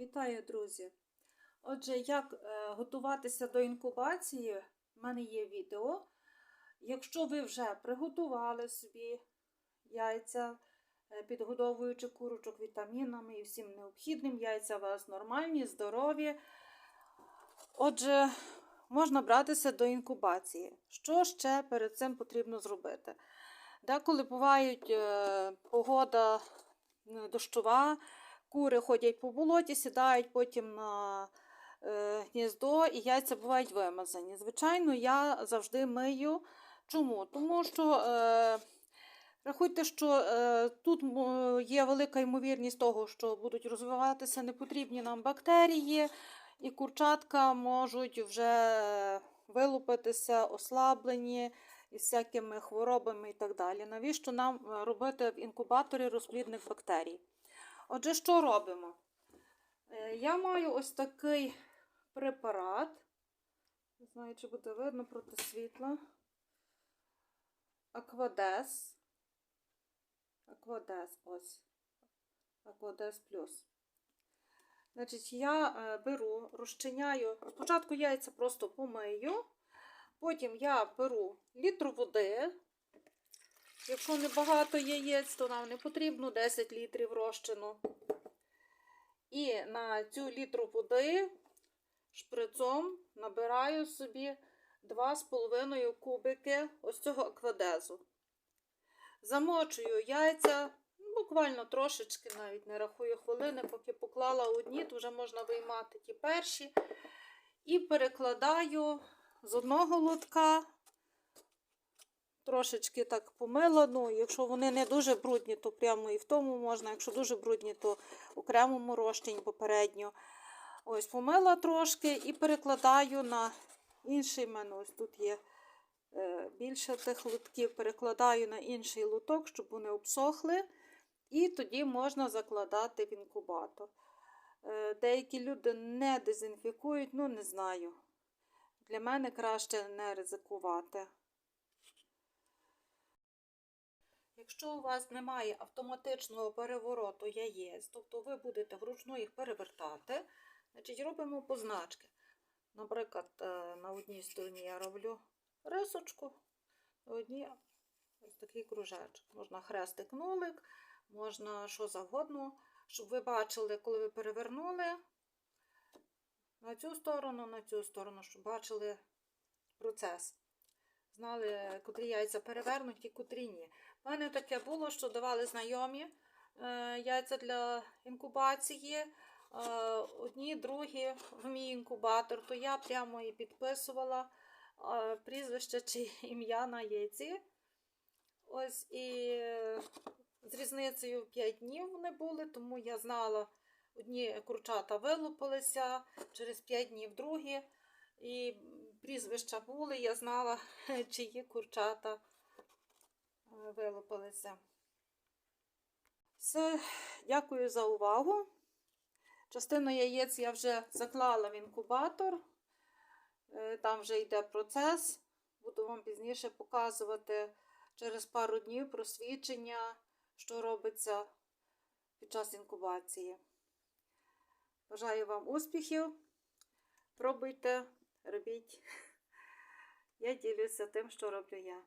Вітаю, друзі! Отже, як е, готуватися до інкубації, в мене є відео. Якщо ви вже приготували собі яйця, е, підгодовуючи курочок вітамінами і всім необхідним, яйця у вас нормальні, здорові. Отже, можна братися до інкубації. Що ще перед цим потрібно зробити? Деколи бувають е, погода дощова, кури ходять по болоті, сідають потім на е, гніздо і яйця бувають вимазані. Звичайно, я завжди мию. Чому? Тому що е, рахуйте, що е, тут є велика ймовірність того, що будуть розвиватися непотрібні нам бактерії, і курчатка можуть вже вилупитися, ослаблені із всякими хворобами і так далі. Навіщо нам е, робити в інкубаторі розплідних бактерій? Отже, що робимо? Е, Я маю ось такий препарат. Не знаю, чи буде видно проти світла. Аквадес. Аквадес, ось. Аквадес плюс. Значить, я е, беру, розчиняю. Спочатку яйця просто помию. Потім я беру літр води. Якщо небагато яєць, то нам не потрібно 10 літрів розчину. І на цю літру води шприцом набираю собі 2,5 кубики ось цього аквадезу. Замочую яйця, ну, буквально трошечки, навіть не рахую хвилини, поки поклала одні, то вже можна виймати ті перші. І перекладаю з одного лотка трошечки так помила. Ну, якщо вони не дуже брудні, то прямо і в тому можна. Якщо дуже брудні, то окремому розчині попередньо. Ось помила трошки і перекладаю на інший мене ось тут є е, більше тих лотків, перекладаю на інший лоток, щоб вони обсохли. І тоді можна закладати в інкубатор. Е, Деякі люди не дезінфікують, ну не знаю. Для мене краще не ризикувати. Якщо у вас немає автоматичного перевороту яєць, тобто ви будете вручну їх перевертати, значить робимо позначки. Наприклад, е, на одній стороні я роблю рисочку, на одній ось такий кружечок. Можна хрестик нулик, можна що завгодно, щоб ви бачили, коли ви перевернули на цю сторону, на цю сторону, щоб бачили процес. Знали, котрі яйця перевернуті, котрі ні. У мене таке було, що давали знайомі е, яйця для інкубації. е, Одні, другі в мій інкубатор, то я прямо і підписувала е, прізвище чи ім'я на яйці. Ось і з різницею 5 днів вони були, тому я знала, одні курчата вилупилися, через 5 днів другі. І прізвища були, я знала, чиї курчата вилупилися. Все, дякую за увагу. Частину яєць я вже заклала в інкубатор. Е, Там вже йде процес. Буду вам пізніше показувати через пару днів просвідчення, що робиться під час інкубації. Бажаю вам успіхів. Пробуйте, робіть. Я ділюся тим, що роблю я.